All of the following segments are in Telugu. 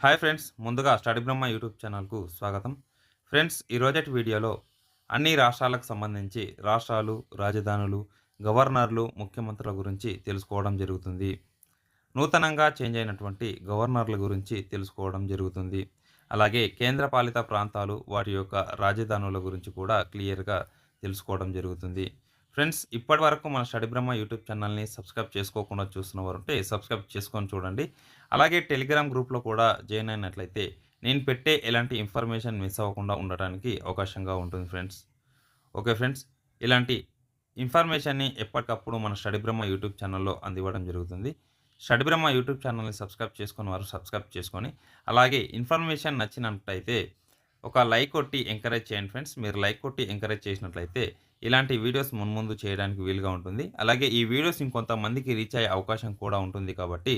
హాయ్ ఫ్రెండ్స్ ముందుగా స్టడీ బ్రహ్మ యూట్యూబ్ ఛానల్కు స్వాగతం. ఫ్రెండ్స్ ఈరోజటి వీడియోలో అన్ని రాష్ట్రాలకు సంబంధించి రాష్ట్రాలు రాజధానులు గవర్నర్లు ముఖ్యమంత్రుల గురించి తెలుసుకోవడం జరుగుతుంది. నూతనంగా చేంజ్ అయినటువంటి గవర్నర్ల గురించి తెలుసుకోవడం జరుగుతుంది. అలాగే కేంద్రపాలిత ప్రాంతాలు వాటి యొక్క రాజధానుల గురించి కూడా క్లియర్గా తెలుసుకోవడం జరుగుతుంది. ఫ్రెండ్స్ ఇప్పటి వరకు మన స్టడీ బ్రహ్మ యూట్యూబ్ ఛానల్ని సబ్స్క్రైబ్ చేసుకోకుండా చూస్తున్న వారు ఉంటే సబ్స్క్రైబ్ చేసుకొని చూడండి. అలాగే టెలిగ్రామ్ గ్రూప్లో కూడా జాయిన్ అయినట్లయితే నేను పెట్టే ఎలాంటి ఇన్ఫర్మేషన్ మిస్ అవ్వకుండా ఉండటానికి అవకాశంగా ఉంటుంది ఫ్రెండ్స్. ఓకే ఫ్రెండ్స్ ఇలాంటి ఇన్ఫర్మేషన్ని ఎప్పటికప్పుడు మన స్టడీ బ్రహ్మ యూట్యూబ్ ఛానల్లో అందివ్వడం జరుగుతుంది. స్టడీ బ్రహ్మ యూట్యూబ్ ఛానల్ని సబ్స్క్రైబ్ చేసుకుని వారు సబ్స్క్రైబ్ చేసుకొని అలాగే ఇన్ఫర్మేషన్ నచ్చినట్లయితే ఒక లైక్ కొట్టి ఎంకరేజ్ చేయండి ఫ్రెండ్స్. మీరు లైక్ కొట్టి ఎంకరేజ్ చేసినట్లయితే ఇలాంటి వీడియోస్ మున్ముందు చేయడానికి వీలుగా ఉంటుంది. అలాగే ఈ వీడియోస్ ఇంకొంతమందికి రీచ్ అయ్యే అవకాశం కూడా ఉంటుంది కాబట్టి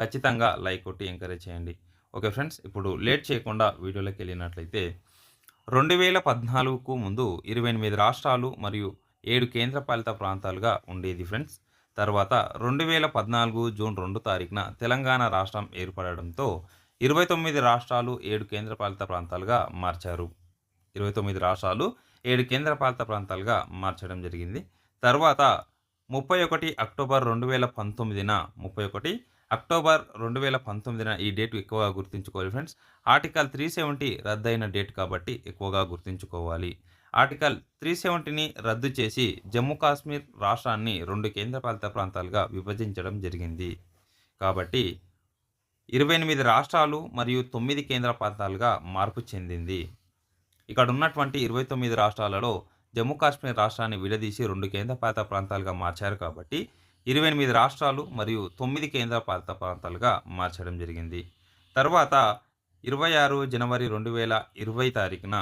ఖచ్చితంగా లైక్ కొట్టి ఎంకరేజ్ చేయండి. ఓకే ఫ్రెండ్స్ ఇప్పుడు లేట్ చేయకుండా వీడియోలోకి వెళ్ళినట్లయితే రెండు వేల పద్నాలుగుకు ముందు ఇరవై ఎనిమిది రాష్ట్రాలు మరియు ఏడు కేంద్రపాలిత ప్రాంతాలుగా ఉండేది ఫ్రెండ్స్. తర్వాత రెండు వేల పద్నాలుగు జూన్ రెండు తారీఖున తెలంగాణ రాష్ట్రం ఏర్పడడంతో ఇరవై తొమ్మిది రాష్ట్రాలు ఏడు కేంద్రపాలిత ప్రాంతాలుగా మార్చారు. ఇరవై తొమ్మిది రాష్ట్రాలు ఏడు కేంద్రపాలిత ప్రాంతాలుగా మార్చడం జరిగింది. తర్వాత ముప్పై ఒకటి అక్టోబర్ రెండు వేల పంతొమ్మిదిన ముప్పై ఒకటి అక్టోబర్ రెండు వేల పంతొమ్మిదిన ఈ డేట్ ఎక్కువగా గుర్తుంచుకోవాలి ఫ్రెండ్స్. ఆర్టికల్ త్రీ సెవెంటీ రద్దయిన డేట్ కాబట్టి ఎక్కువగా గుర్తుంచుకోవాలి. ఆర్టికల్ త్రీ సెవెంటీని రద్దు చేసి జమ్మూ కాశ్మీర్ రాష్ట్రాన్ని రెండు కేంద్రపాలిత ప్రాంతాలుగా విభజించడం జరిగింది. కాబట్టి ఇరవై ఎనిమిది రాష్ట్రాలు మరియు తొమ్మిది కేంద్ర ప్రాంతాలుగా మార్పు చెందింది. ఇక్కడ ఉన్నటువంటి ఇరవై తొమ్మిది రాష్ట్రాలలో జమ్మూ కాశ్మీర్ రాష్ట్రాన్ని విడదీసి రెండు కేంద్రపాలిత ప్రాంతాలుగా మార్చారు కాబట్టి ఇరవై ఎనిమిది రాష్ట్రాలు మరియు తొమ్మిది కేంద్రపాలిత ప్రాంతాలుగా మార్చడం జరిగింది. తర్వాత ఇరవై ఆరు జనవరి రెండు వేల ఇరవై తారీఖున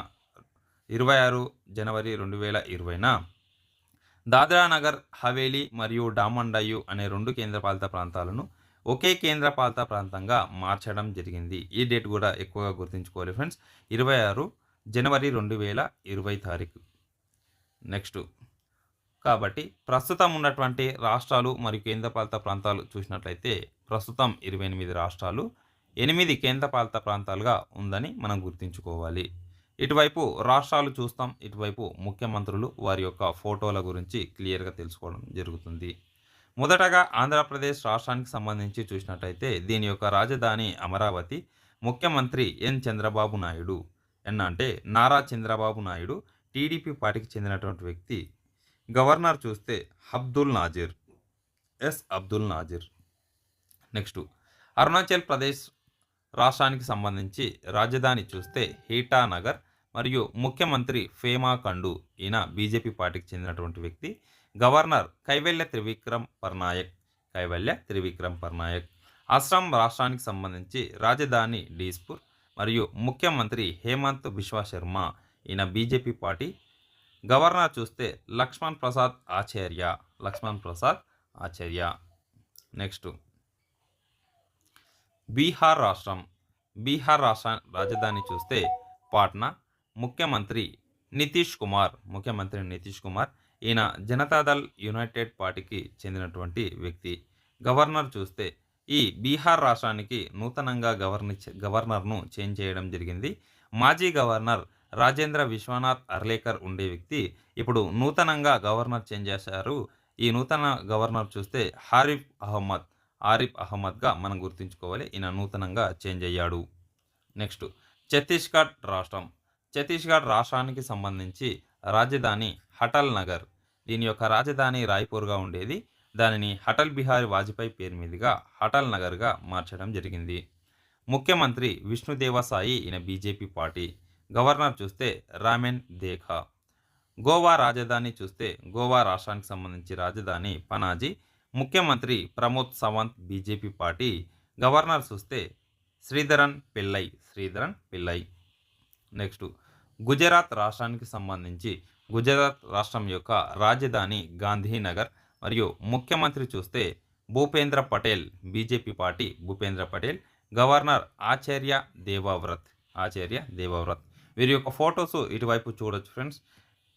ఇరవై ఆరు జనవరి రెండు వేల ఇరవైన దాద్రా నగర్ హవేలీ మరియు డామండాయు అనే రెండు కేంద్రపాలిత ప్రాంతాలను ఒకే కేంద్రపాలిత ప్రాంతంగా మార్చడం జరిగింది. ఈ డేట్ కూడా ఎక్కువగా గుర్తుంచుకోవాలి ఫ్రెండ్స్. ఇరవై ఆరు జనవరి రెండు వేల ఇరవై తారీఖు. నెక్స్ట్. కాబట్టి ప్రస్తుతం ఉన్నటువంటి రాష్ట్రాలు మరియు కేంద్రపాలిత ప్రాంతాలు చూసినట్లయితే ప్రస్తుతం ఇరవై ఎనిమిది రాష్ట్రాలు ఎనిమిది కేంద్రపాలిత ప్రాంతాలుగా ఉందని మనం గుర్తుంచుకోవాలి. ఇటువైపు రాష్ట్రాలు చూస్తాం ఇటువైపు ముఖ్యమంత్రులు వారి యొక్క ఫోటోల గురించి క్లియర్గా తెలుసుకోవడం జరుగుతుంది. మొదటగా ఆంధ్రప్రదేశ్ రాష్ట్రానికి సంబంధించి చూసినట్టయితే దీని యొక్క రాజధాని అమరావతి ముఖ్యమంత్రి ఎన్. చంద్రబాబు నాయుడు. ఎన్న అంటే నారా చంద్రబాబు నాయుడు టీడీపీ పార్టీకి చెందినటువంటి వ్యక్తి. గవర్నర్ చూస్తే అబ్దుల్ నాజిర్. ఎస్ అబ్దుల్ నాజిర్. నెక్స్ట్ అరుణాచల్ ప్రదేశ్ రాష్ట్రానికి సంబంధించి రాజధాని చూస్తే హీటానగర్ మరియు ముఖ్యమంత్రి ఫేమా కండు ఈయన బీజేపీ పార్టీకి చెందినటువంటి వ్యక్తి. గవర్నర్ కైవల్య త్రివిక్రమ్ పర్నాయక్ కైవల్య త్రివిక్రమ్ పర్నాయక్ అస్సాం రాష్ట్రానికి సంబంధించి రాజధాని డీస్పూర్ మరియు ముఖ్యమంత్రి హేమంత్ బిశ్వా శర్మ ఈయన బీజేపీ పార్టీ గవర్నర్ చూస్తే లక్ష్మణ్ ప్రసాద్ ఆచార్య లక్ష్మణ్ ప్రసాద్ ఆచార్య. నెక్స్ట్. బీహార్ రాష్ట్రం. బీహార్ రాష్ట్ర రాజధాని చూస్తే పాట్నా. ముఖ్యమంత్రి నితీష్ కుమార్ ముఖ్యమంత్రి నితీష్ కుమార్ ఈయన జనతాదళ్ యునైటెడ్ పార్టీకి చెందినటువంటి వ్యక్తి. గవర్నర్ చూస్తే ఈ బీహార్ రాష్ట్రానికి నూతనంగా గవర్న గవర్నర్ను చేంజ్ చేయడం జరిగింది. మాజీ గవర్నర్ రాజేంద్ర విశ్వనాథ్ అర్లేకర్ ఉండే వ్యక్తి ఇప్పుడు నూతనంగా గవర్నర్ చేంజ్ చేశారు. ఈ నూతన గవర్నర్ చూస్తే హారిఫ్ అహ్మద్ ఆరిఫ్ అహ్మద్గా మనం గుర్తుంచుకోవాలి. ఈయన నూతనంగా చేంజ్ అయ్యాడు. నెక్స్ట్ ఛత్తీస్గఢ్ రాష్ట్రం. ఛత్తీస్గఢ్ రాష్ట్రానికి సంబంధించి రాజధాని హటల్ నగర్. దీని యొక్క రాజధాని రాయ్పూర్గా ఉండేది. దానిని అటల్ బిహారీ వాజ్పేయి పేరు మీదుగా అటల్ నగర్గా మార్చడం జరిగింది. ముఖ్యమంత్రి విష్ణుదేవ సాయి ఈయన బీజేపీ పార్టీ గవర్నర్ చూస్తే రామెన్ దేఖా. గోవా రాజధాని చూస్తే గోవా రాష్ట్రానికి సంబంధించి రాజధాని పనాజీ. ముఖ్యమంత్రి Pramod Sawant BJP party governor చూస్తే శ్రీధరన్ పిల్లై శ్రీధరన్ పిల్లై నెక్స్ట్ గుజరాత్ రాష్ట్రానికి సంబంధించి గుజరాత్ రాష్ట్రం యొక్క రాజధాని గాంధీనగర్. మరియు ముఖ్యమంత్రి చూస్తే Bhupendra Patel BJP party Bhupendra Patel governor Acharya Devvrat Acharya Devvrat. వీరి యొక్క ఫొటోస్ ఇటువైపు చూడొచ్చు ఫ్రెండ్స్.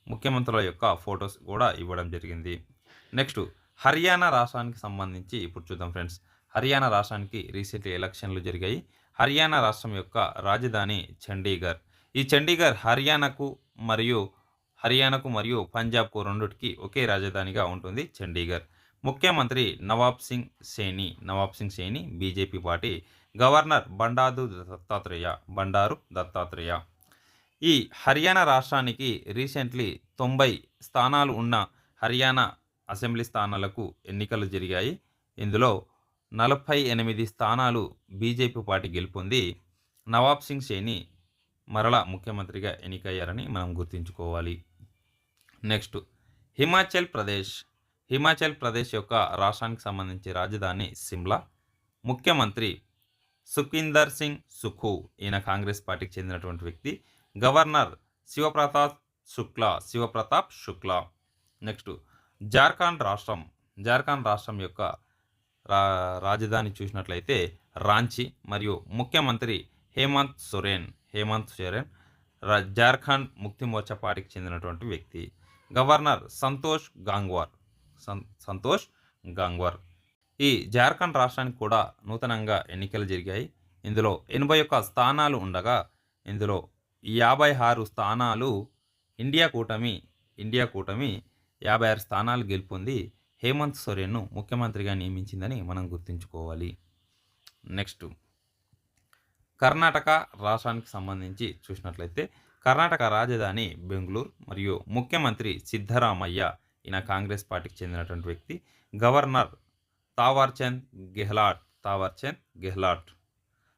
ముఖ్యమంత్రుల యొక్క ఫొటోస్ కూడా ఇవ్వడం జరిగింది. నెక్స్ట్ హర్యానా రాష్ట్రానికి సంబంధించి ఇప్పుడు చూద్దాం ఫ్రెండ్స్. హర్యానా రాష్ట్రానికి రీసెంట్ ఎలక్షన్లు జరిగాయి. హర్యానా రాష్ట్రం యొక్క రాజధాని చండీగఢ్ ఈ చండీగఢ్ హర్యానాకు మరియు హర్యానాకు మరియు పంజాబ్కు రెండుటికి ఒకే రాజధానిగా ఉంటుంది చండీగఢ్. ముఖ్యమంత్రి Nawab Singh Saini Nawab Singh Saini BJP party governor Bandaru Dattatreya Bandaru Dattatreya. ఈ హర్యానా రాష్ట్రానికి రీసెంట్లీ తొంభై స్థానాలు ఉన్న హర్యానా అసెంబ్లీ స్థానాలకు ఎన్నికలు జరిగాయి. ఇందులో నలభై ఎనిమిది స్థానాలు బీజేపీ పార్టీ గెలుపొంది. నవాబ్ సింగ్ సేని మరలా ముఖ్యమంత్రిగా ఎన్నికయ్యారని మనం గుర్తుంచుకోవాలి. నెక్స్ట్. హిమాచల్ ప్రదేశ్. హిమాచల్ ప్రదేశ్ యొక్క రాష్ట్రానికి సంబంధించి రాజధాని సిమ్లా. ముఖ్యమంత్రి సుఖీందర్ సింగ్ సుఖు ఈయన కాంగ్రెస్ పార్టీకి చెందినటువంటి వ్యక్తి. గవర్నర్ శివప్రతాప్ శుక్లా శివప్రతాప్ శుక్లా. నెక్స్ట్ జార్ఖండ్ రాష్ట్రం. జార్ఖండ్ రాష్ట్రం యొక్క రా రాజధాని చూసినట్లయితే రాంచీ మరియు ముఖ్యమంత్రి హేమంత్ సొరేన్. హేమంత్ సొరేన్ జార్ఖండ్ ముక్తి మోర్చా పార్టీకి చెందినటువంటి వ్యక్తి. గవర్నర్ సంతోష్ గాంగ్వార్. సం- సంతోష్ గాంగ్వార్. ఈ జార్ఖండ్ రాష్ట్రానికి కూడా నూతనంగా ఎన్నికలు జరిగాయి. ఇందులో ఎనభై ఒక్క స్థానాలు ఉండగా ఇందులో యాభై ఆరు స్థానాలు ఇండియా కూటమి ఇండియా కూటమి యాభై ఆరు స్థానాలు గెలుపొంది హేమంత్ సోరెన్ను ముఖ్యమంత్రిగా నియమించిందని మనం గుర్తుంచుకోవాలి. నెక్స్ట్. కర్ణాటక రాష్ట్రానికి సంబంధించి చూసినట్లయితే కర్ణాటక రాజధాని బెంగళూరు మరియు ముఖ్యమంత్రి సిద్ధరామయ్య ఈయన కాంగ్రెస్ పార్టీకి చెందినటువంటి వ్యక్తి గవర్నర్ తావర్చంద్ గెహ్లాట్ తావర్చంద్ గెహ్లాట్.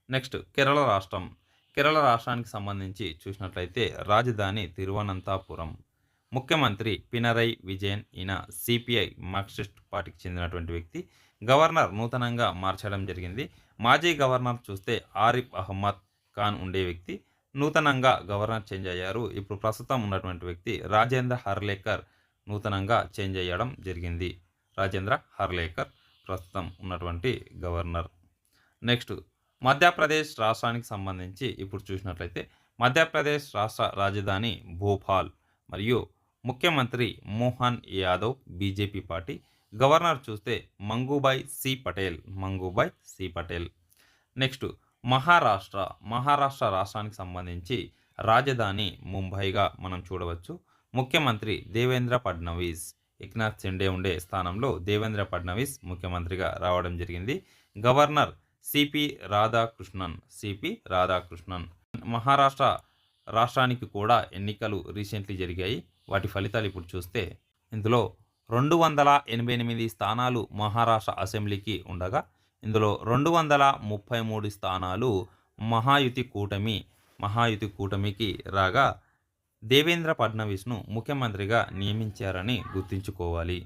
నెక్స్ట్ కేరళ రాష్ట్రం. కేరళ రాష్ట్రానికి సంబంధించి చూసినట్లయితే రాజధాని తిరువనంతపురం. ముఖ్యమంత్రి పినరై విజయన్ ఈయన సిపిఐ మార్క్సిస్ట్ పార్టీకి చెందినటువంటి వ్యక్తి. గవర్నర్ నూతనంగా మార్చడం జరిగింది. మాజీ గవర్నర్ చూస్తే ఆరిఫ్ అహ్మద్ ఖాన్ ఉండే వ్యక్తి. నూతనంగా గవర్నర్ చేంజ్ అయ్యారు. ఇప్పుడు ప్రస్తుతం ఉన్నటువంటి వ్యక్తి రాజేంద్ర హర్లేకర్ నూతనంగా చేంజ్ అయ్యడం జరిగింది. రాజేంద్ర హర్లేకర్ ప్రస్తుతం ఉన్నటువంటి గవర్నర్. నెక్స్ట్ మధ్యప్రదేశ్ రాష్ట్రానికి సంబంధించి ఇప్పుడు చూసినట్లయితే మధ్యప్రదేశ్ రాష్ట్ర రాజధాని భోపాల్ మరియు ముఖ్యమంత్రి Mohan Yadav BJP party governor చూస్తే Mangubhai C Patel Mangubhai C Patel. Next Maharashtra Maharashtra రాష్ట్రానికి సంబంధించి రాజధాని ముంబైగా మనం చూడవచ్చు. ముఖ్యమంత్రి దేవేంద్ర ఫడ్నవీస్ ఏక్నాథ్ షిండే ఉండే స్థానంలో దేవేంద్ర ఫడ్నవీస్ ముఖ్యమంత్రిగా రావడం జరిగింది. Governor CP Radhakrishnan CP Radhakrishnan. Maharashtra రాష్ట్రానికి కూడా ఎన్నికలు రీసెంట్లీ జరిగాయి. వాటి ఫలితాలు ఇప్పుడు చూస్తే ఇందులో రెండు వందల ఎనభై ఎనిమిది స్థానాలు మహారాష్ట్ర అసెంబ్లీకి ఉండగా ఇందులో రెండు వందల ముప్పై మూడు స్థానాలు మహాయుతి కూటమి మహాయుతి కూటమికి రాగా దేవేంద్ర ఫడ్నవీస్ను ముఖ్యమంత్రిగా నియమించారని గుర్తుంచుకోవాలి.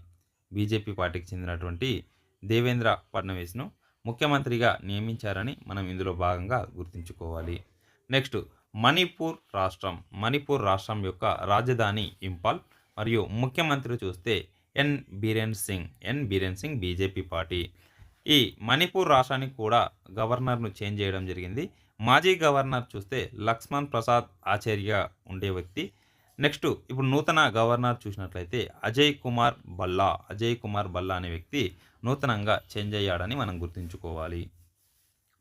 బీజేపీ పార్టీకి చెందినటువంటి దేవేంద్ర ఫడ్నవీస్ను ముఖ్యమంత్రిగా నియమించారని మనం ఇందులో భాగంగా గుర్తుంచుకోవాలి. నెక్స్ట్ మణిపూర్ రాష్ట్రం. మణిపూర్ రాష్ట్రం యొక్క రాజధాని ఇంపాల్ మరియు ముఖ్యమంత్రి చూస్తే N. Biren Singh. N. Biren Singh BJP party. ఈ మణిపూర్ రాష్ట్రానికి కూడా గవర్నర్ను చేంజ్ చేయడం జరిగింది. మాజీ గవర్నర్ చూస్తే లక్ష్మణ్ ప్రసాద్ ఆచార్య ఉండే వ్యక్తి. నెక్స్ట్ ఇప్పుడు నూతన గవర్నర్ చూసినట్లయితే అజయ్ కుమార్ బల్లా అజయ్ కుమార్ బల్లా అనే వ్యక్తి నూతనంగా చేంజ్ అయ్యాడని మనం గుర్తుంచుకోవాలి.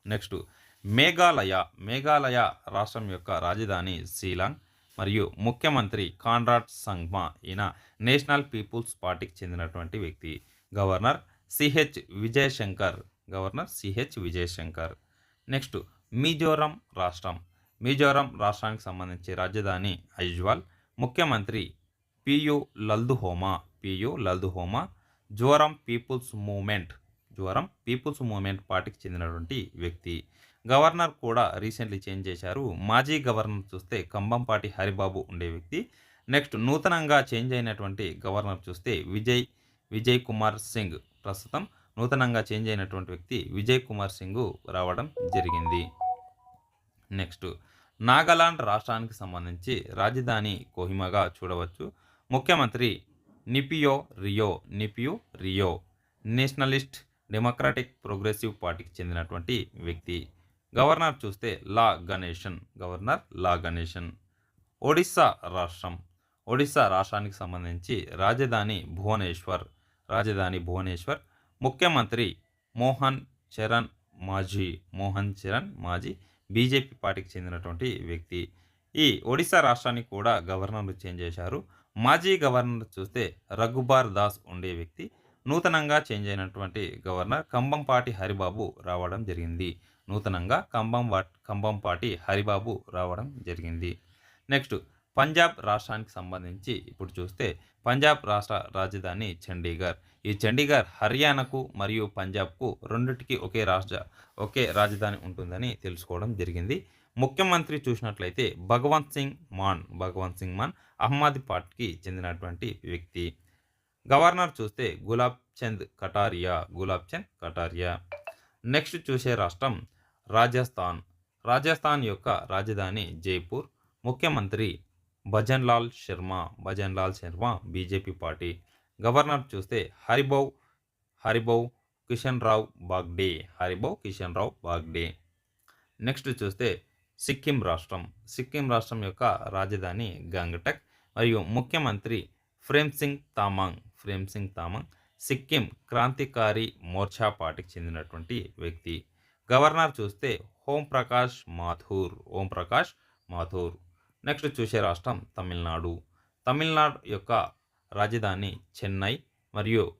నెక్స్ట్ మేఘాలయ మేఘాలయ రాష్ట్రం యొక్క రాజధాని షీలాంగ్ మరియు ముఖ్యమంత్రి కాన్రాడ్ సంగ్మా ఈయన నేషనల్ పీపుల్స్ పార్టీకి చెందినటువంటి వ్యక్తి governor. C H Vijayashankar governor C H Vijayashankar. Next Mizoram రాష్ట్రం. మిజోరం రాష్ట్రానికి సంబంధించి రాజధాని ఐజ్వాల్ ముఖ్యమంత్రి Pu Lalduhoma Pu Lalduhoma Zoram people's movement Zoram people's movement పార్టీకి చెందినటువంటి వ్యక్తి. గవర్నర్ కూడా రీసెంట్లీ చేంజ్ చేశారు. మాజీ గవర్నర్ చూస్తే కంబంపాటి హరిబాబు ఉండే వ్యక్తి. నెక్స్ట్ నూతనంగా చేంజ్ అయినటువంటి గవర్నర్ చూస్తే విజయ్ విజయ్ కుమార్ సింగ్. ప్రస్తుతం నూతనంగా చేంజ్ అయినటువంటి వ్యక్తి విజయ్ కుమార్ సింగ్ రావడం జరిగింది. నెక్స్ట్ నాగాలాండ్ రాష్ట్రానికి సంబంధించి రాజధాని కోహిమాగా చూడవచ్చు. ముఖ్యమంత్రి Neiphiu Rio Neiphiu Rio nationalist democratic progressive పార్టీకి చెందినటువంటి వ్యక్తి. గవర్నర్ చూస్తే లా గణేషన్ గవర్నర్ లా గణేషన్. ఒడిస్సా రాష్ట్రం ఒడిస్సా రాష్ట్రానికి సంబంధించి రాజధాని భువనేశ్వర్ రాజధాని భువనేశ్వర్ ముఖ్యమంత్రి మోహన్ చరణ్ మాజీ మోహన్ చరణ్ మాజీ బీజేపీ పార్టీకి చెందినటువంటి వ్యక్తి. ఈ ఒడిశా రాష్ట్రానికి కూడా గవర్నర్లు చేంజ్ చేశారు. మాజీ గవర్నర్ చూస్తే రఘుబార్ దాస్ ఉండే వ్యక్తి. నూతనంగా చేంజ్ అయినటువంటి గవర్నర్ కంబంపాటి హరిబాబు రావడం జరిగింది. నూతనంగా కంబం కంబంపాటి హరిబాబు రావడం జరిగింది. నెక్స్ట్ పంజాబ్ రాష్ట్రానికి సంబంధించి ఇప్పుడు చూస్తే పంజాబ్ రాష్ట్ర రాజధాని చండీగఢ్. ఈ చండీగఢ్ హర్యానాకు మరియు పంజాబ్కు రెండిటికి ఒకే రాష్ట్ర ఒకే రాజధాని ఉంటుందని తెలుసుకోవడం జరిగింది. ముఖ్యమంత్రి చూసినట్లయితే భగవంత్ సింగ్ మాన్ భగవంత్ సింగ్ మాన్ అహ్మదాబాద్కి చెందినటువంటి వ్యక్తి. గవర్నర్ చూస్తే గులాబ్ చంద్ కటారియా గులాబ్ చంద్ కటారియా. నెక్స్ట్ చూసే రాష్ట్రం రాజస్థాన్. రాజస్థాన్ యొక్క రాజధాని జైపూర్. ముఖ్యమంత్రి Bhajanlal Sharma Bhajanlal Sharma BJP party. Governor చూస్తే హరిబౌ హరిబౌ కిషన్ రావు బాగ్డే హరిబౌ కిషన్ రావు బాగ్డే. నెక్స్ట్ చూస్తే సిక్కిం రాష్ట్రం. సిక్కిం రాష్ట్రం యొక్క రాజధాని గంగటక్ మరియు ముఖ్యమంత్రి ఫ్రేమ్ సింగ్ తామాంగ్. ఫ్రేమ్ సింగ్ తామాంగ్ సిక్కిం క్రాంతికారి మోర్చా పార్టీకి చెందినటువంటి వ్యక్తి. గవర్నర్ చూస్తే ఓం ప్రకాష్ మాథూర్ ఓం ప్రకాష్ మాథూర్. నెక్స్ట్ చూసే రాష్ట్రం తమిళనాడు. తమిళనాడు యొక్క రాజధాని చెన్నై మరియు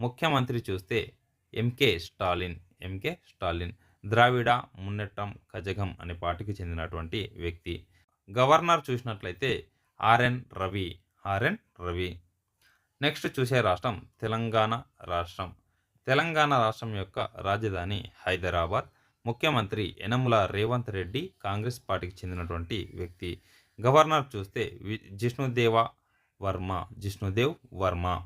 ముఖ్యమంత్రి చూస్తే ఎంకే స్టాలిన్ ఎంకే స్టాలిన్. ద్రావిడ మున్నెట్టం కజగం అనే పార్టీకి చెందినటువంటి వ్యక్తి. గవర్నర్ చూసినట్లయితే RN Ravi RN Ravi. Next చూసే రాష్ట్రం తెలంగాణ రాష్ట్రం. తెలంగాణ రాష్ట్రం యొక్క రాజధాని హైదరాబాద్. ముఖ్యమంత్రి యనముల రేవంత్ రెడ్డి కాంగ్రెస్ పార్టీకి చెందినటువంటి వ్యక్తి. గవర్నర్ చూస్తే వి- జిష్ణుదేవ వర్మ జిష్ణుదేవ్ వర్మ.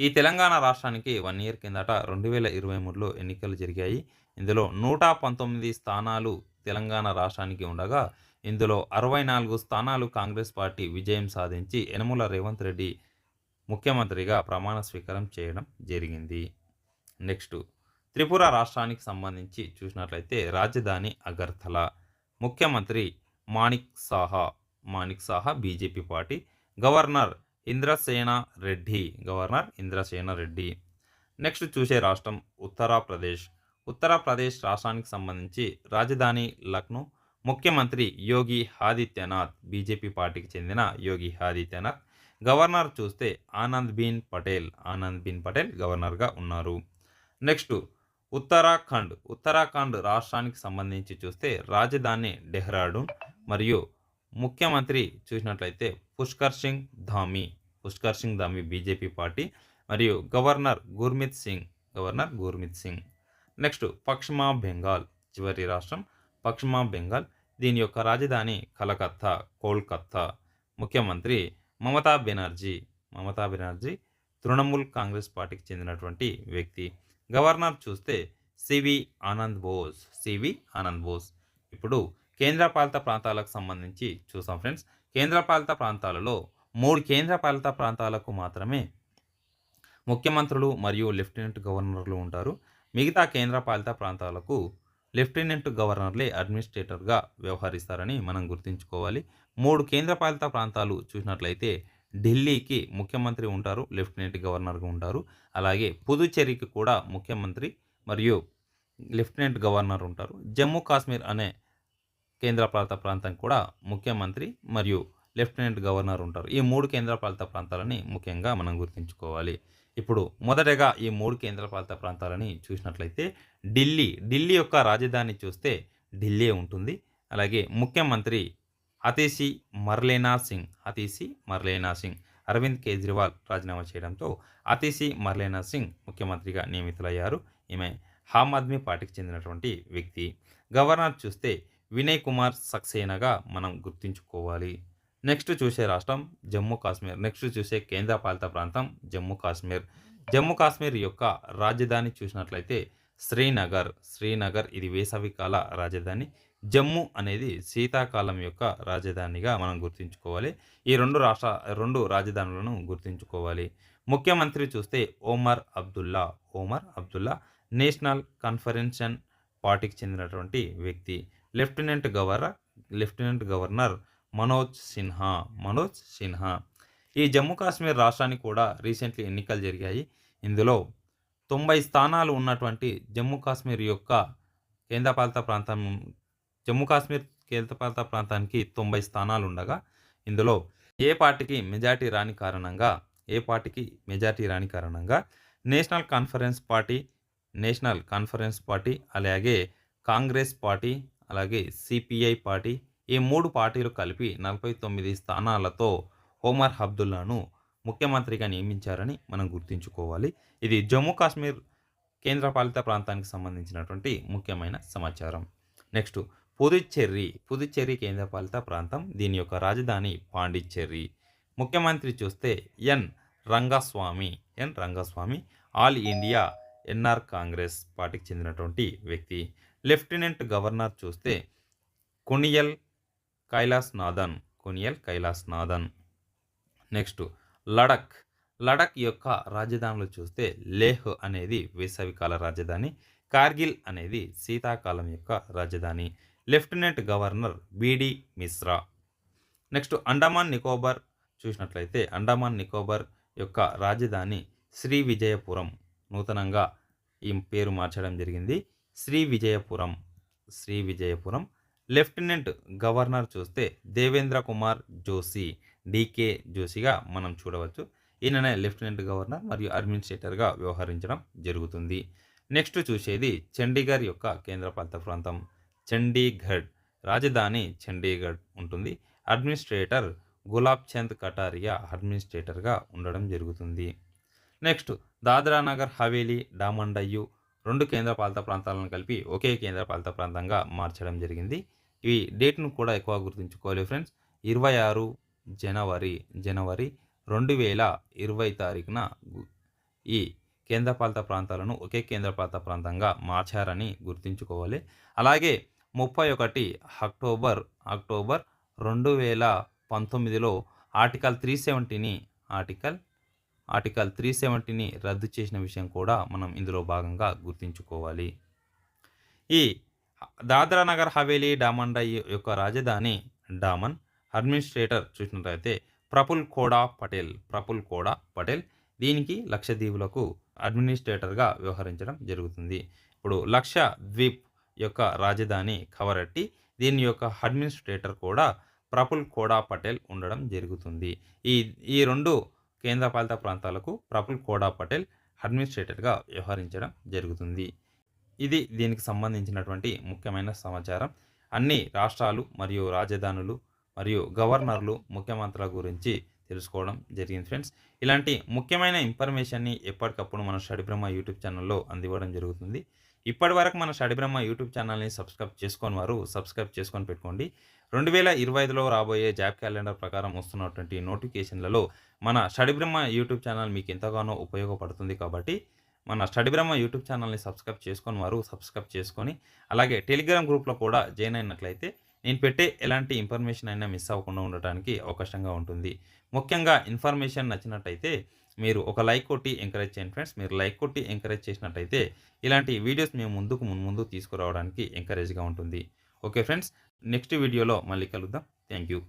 ఈ తెలంగాణ రాష్ట్రానికి వన్ ఇయర్ కిందట రెండు వేల ఇరవై మూడులో ఎన్నికలు జరిగాయి. ఇందులో నూట పంతొమ్మిది స్థానాలు తెలంగాణ రాష్ట్రానికి ఉండగా ఇందులో అరవై నాలుగు స్థానాలు కాంగ్రెస్ పార్టీ విజయం సాధించి యనమల రేవంత్ రెడ్డి ముఖ్యమంత్రిగా ప్రమాణ స్వీకారం చేయడం జరిగింది. నెక్స్ట్ త్రిపుర రాష్ట్రానికి సంబంధించి చూసినట్లయితే రాజధాని అగర్తల. ముఖ్యమంత్రి Manik Saha Manik Saha BJP party governor Indrasena Reddy governor Indrasena Reddy. Next చూసే రాష్ట్రం ఉత్తరప్రదేశ్. ఉత్తరప్రదేశ్ రాష్ట్రానికి సంబంధించి రాజధాని లక్నో ముఖ్యమంత్రి యోగి ఆదిత్యనాథ్ బీజేపీ పార్టీకి చెందిన యోగి ఆదిత్యనాథ్ గవర్నర్ చూస్తే ఆనంద్ బీన్ పటేల్ ఆనంద్ బీన్ పటేల్ గవర్నర్గా ఉన్నారు. నెక్స్ట్ ఉత్తరాఖండ్. ఉత్తరాఖండ్ రాష్ట్రానికి సంబంధించి చూస్తే రాజధాని డెహ్రాడూన్ మరియు ముఖ్యమంత్రి చూసినట్లయితే పుష్కర్ సింగ్ ధామి పుష్కర్ సింగ్ ధామి బీజేపీ పార్టీ మరియు governor Gurmit Singh governor Gurmit Singh. Next Paschim Bengal చివరి రాష్ట్రం పశ్చిమ బెంగాల్ దీని యొక్క రాజధాని కలకత్తా కోల్కత్తా. ముఖ్యమంత్రి మమతా బెనర్జీ మమతా బెనర్జీ తృణమూల్ కాంగ్రెస్ పార్టీకి చెందినటువంటి వ్యక్తి. గవర్నర్ చూస్తే సివి ఆనంద్ బోస్ సివి ఆనంద్ బోస్. ఇప్పుడు కేంద్రపాలిత ప్రాంతాలకు సంబంధించి చూసాం ఫ్రెండ్స్. కేంద్రపాలిత ప్రాంతాలలో మూడు కేంద్రపాలిత ప్రాంతాలకు మాత్రమే ముఖ్యమంత్రులు మరియు లెఫ్టినెంట్ గవర్నర్లు ఉంటారు. మిగతా కేంద్రపాలిత ప్రాంతాలకు లెఫ్టినెంట్ గవర్నర్లే అడ్మినిస్ట్రేటర్గా వ్యవహరిస్తారని మనం గుర్తుంచుకోవాలి. మూడు కేంద్రపాలిత ప్రాంతాలు చూసినట్లయితే ఢిల్లీకి ముఖ్యమంత్రి ఉంటారు లెఫ్టినెంట్ గవర్నర్గా ఉంటారు. అలాగే పుదుచ్చేరికి కూడా ముఖ్యమంత్రి మరియు లెఫ్టినెంట్ గవర్నర్ ఉంటారు. జమ్మూ కాశ్మీర్ అనే కేంద్రపాలిత ప్రాంతం కూడా ముఖ్యమంత్రి మరియు లెఫ్టినెంట్ గవర్నర్ ఉంటారు. ఈ మూడు కేంద్రపాలిత ప్రాంతాలని ముఖ్యంగా మనం గుర్తుంచుకోవాలి. ఇప్పుడు మొదటగా ఈ మూడు కేంద్రపాలిత ప్రాంతాలని చూసినట్లయితే ఢిల్లీ ఢిల్లీ యొక్క రాజధాని చూస్తే ఢిల్లీ ఉంటుంది. అలాగే ముఖ్యమంత్రి అతీసి మర్లేనా సింగ్ అతీసి మర్లేనా సింగ్ అరవింద్ కేజ్రీవాల్ రాజీనామా చేయడంతో అతీసి మర్లేనా సింగ్ ముఖ్యమంత్రిగా నియమితులయ్యారు. ఈమె ఆమ్ ఆద్మీ పార్టీకి చెందినటువంటి వ్యక్తి. గవర్నర్ చూస్తే వినయ్ కుమార్ సక్సేనాగా మనం గుర్తుంచుకోవాలి. నెక్స్ట్ చూసే రాష్ట్రం జమ్మూ కాశ్మీర్. నెక్స్ట్ చూసే కేంద్రపాలిత ప్రాంతం జమ్మూ కాశ్మీర్. జమ్మూ కాశ్మీర్ యొక్క రాజధాని చూసినట్లయితే శ్రీనగర్. శ్రీనగర్ ఇది వేసవికాల రాజధాని. జమ్మూ అనేది శీతాకాలం యొక్క రాజధానిగా మనం గుర్తుంచుకోవాలి. ఈ రెండు రాష్ట్ర రెండు రాజధానులను గుర్తుంచుకోవాలి. ముఖ్యమంత్రి చూస్తే ఓమర్ అబ్దుల్లా. ఓమర్ అబ్దుల్లా నేషనల్ కన్ఫరెన్షన్ పార్టీకి చెందినటువంటి వ్యక్తి. Lieutenant governor lieutenant governor Manoj Sinha Manoj Sinha. ఈ జమ్మూ కాశ్మీర్ రాష్ట్రానికి కూడా రీసెంట్లీ ఎన్నికలు జరిగాయి. ఇందులో తొంభై స్థానాలు ఉన్నటువంటి జమ్మూ కాశ్మీర్ యొక్క కేంద్రపాలిత ప్రాంతం జమ్మూ కాశ్మీర్ కేంద్రపాలిత ప్రాంతానికి తొంభై స్థానాలు ఉండగా ఇందులో ఏ పార్టీకి మెజార్టీ రాని కారణంగా ఏ పార్టీకి మెజార్టీ రాని కారణంగా national conference party national conference party అలాగే కాంగ్రెస్ పార్టీ అలాగే సిపిఐ పార్టీ ఈ మూడు పార్టీలు కలిపి నలభై తొమ్మిది స్థానాలతో హోమర్ అబ్దుల్లాను ముఖ్యమంత్రిగా నియమించారని మనం గుర్తుంచుకోవాలి. ఇది జమ్మూ కాశ్మీర్ కేంద్రపాలిత ప్రాంతానికి సంబంధించినటువంటి ముఖ్యమైన సమాచారం. నెక్స్ట్ పుదుచ్చెర్రి పుదుచ్చేరి కేంద్రపాలిత ప్రాంతం దీని యొక్క రాజధాని పాండిచ్చెర్రి ముఖ్యమంత్రి చూస్తే N. Rangaswamy N. Rangaswamy all India NR Congress పార్టీకి చెందినటువంటి వ్యక్తి. లెఫ్టినెంట్ గవర్నర్ చూస్తే Kuniyil Kailash Nathan Kuniyil Kailash Nathan. Next Ladakh. Ladakh యొక్క రాజధానులు చూస్తే లేహ్ అనేది వేసవికాల రాజధాని కార్గిల్ అనేది శీతాకాలం యొక్క రాజధాని. Lieutenant governor BD Mishra. Next Andaman Nicobar చూసినట్లయితే అండమాన్ నికోబార్ యొక్క రాజధాని శ్రీ విజయపురం నూతనంగా ఈ పేరు మార్చడం జరిగింది. శ్రీ విజయపురం శ్రీ విజయపురం. లెఫ్టినెంట్ గవర్నర్ చూస్తే దేవేంద్ర కుమార్ జోషి డికే జోషిగా మనం చూడవచ్చు. ఈయననే లెఫ్టినెంట్ గవర్నర్ మరియు అడ్మినిస్ట్రేటర్గా వ్యవహరించడం జరుగుతుంది. నెక్స్ట్ చూసేది చండీగఢ్ యొక్క కేంద్రపాలిత ప్రాంతం చండీగఢ్. రాజధాని చండీగఢ్ ఉంటుంది. అడ్మినిస్ట్రేటర్ గులాబ్ చంద్ కటారియా అడ్మినిస్ట్రేటర్గా ఉండడం జరుగుతుంది. నెక్స్ట్ దాద్రా నగర్ హవేలీ డామండయ్యు రెండు కేంద్రపాలిత ప్రాంతాలను కలిపి ఒకే కేంద్రపాలిత ప్రాంతంగా మార్చడం జరిగింది. ఈ డేట్ను కూడా ఎక్కువ గుర్తుంచుకోవాలి ఫ్రెండ్స్. ఇరవై ఆరు జనవరి జనవరి రెండు వేల ఇరవై తారీఖున ఈ కేంద్రపాలిత ప్రాంతాలను ఒకే కేంద్రపాలిత ప్రాంతంగా మార్చారని గుర్తుంచుకోవాలి. అలాగే ముప్పై ఒకటి అక్టోబర్ అక్టోబర్ రెండు వేల పంతొమ్మిదిలో ఆర్టికల్ త్రీ సెవెంటీని ఆర్టికల్ ఆర్టికల్ త్రీ సెవెంటీని రద్దు చేసిన విషయం కూడా మనం ఇందులో భాగంగా గుర్తుంచుకోవాలి. ఈ దాద్రా నగర్ హవేలీ డామండ యొక్క రాజధాని డామన్ అడ్మినిస్ట్రేటర్ చూసినట్లయితే ప్రఫుల్ కోడా పటేల్ ప్రఫుల్ కోడా పటేల్ దీనికి లక్షద్వీపులకు అడ్మినిస్ట్రేటర్గా వ్యవహరించడం జరుగుతుంది. ఇప్పుడు లక్ష ద్వీప్ యొక్క రాజధాని కవరట్టి దీని యొక్క అడ్మినిస్ట్రేటర్ కూడా ప్రఫుల్ కోడా పటేల్ ఉండడం జరుగుతుంది. ఈ ఈ రెండు కేంద్రపాలిత ప్రాంతాలకు ప్రఫుల్ కోడా పటేల్ అడ్మినిస్ట్రేటర్గా వ్యవహరించడం జరుగుతుంది. ఇది దీనికి సంబంధించినటువంటి ముఖ్యమైన సమాచారం. అన్ని రాష్ట్రాలు మరియు రాజధానులు మరియు గవర్నర్లు ముఖ్యమంత్రుల గురించి తెలుసుకోవడం జరిగింది ఫ్రెండ్స్. ఇలాంటి ముఖ్యమైన ఇన్ఫర్మేషన్ని ఎప్పటికప్పుడు మన స్టడీ బ్రహ్మ యూట్యూబ్ ఛానల్లో అందివ్వడం జరుగుతుంది. ఇప్పటి వరకు మన షడిబ్రహ్మ యూట్యూబ్ ఛానల్ని సబ్స్క్రైబ్ చేసుకొని వారు సబ్స్క్రైబ్ చేసుకొని పెట్టుకోండి. రెండు వేల ఇరవై ఐదులో రాబోయే జాబ్ క్యాలెండర్ ప్రకారం వస్తున్నటువంటి నోటిఫికేషన్లలో మన స్టడీ బ్రహ్మ యూట్యూబ్ ఛానల్ మీకు ఎంతగానో ఉపయోగపడుతుంది కాబట్టి మన స్టడీ బ్రహ్మ యూట్యూబ్ ఛానల్ని సబ్స్క్రైబ్ చేసుకొని వారు సబ్స్క్రైబ్ చేసుకొని అలాగే టెలిగ్రామ్ గ్రూప్లో కూడా జాయిన్ అయినట్లయితే నేను పెట్టే ఎలాంటి ఇన్ఫర్మేషన్ అయినా మిస్ అవ్వకుండా ఉండటానికి అవకాశంగా ఉంటుంది. ముఖ్యంగా ఇన్ఫర్మేషన్ నచ్చినట్టయితే మీరు ఒక లైక్ కొట్టి ఎంకరేజ్ చేయండి ఫ్రెండ్స్ మీరు లైక్ కొట్టి ఎంకరేజ్ చేసినట్టయితే ఇలాంటి వీడియోస్ మేము ముందుకు ముందు తీసుకురావడానికి ఎంకరేజ్గా ఉంటుంది. ఓకే ఫ్రెండ్స్ నెక్స్ట్ వీడియోలో మళ్ళీ కలుద్దాం. Thank you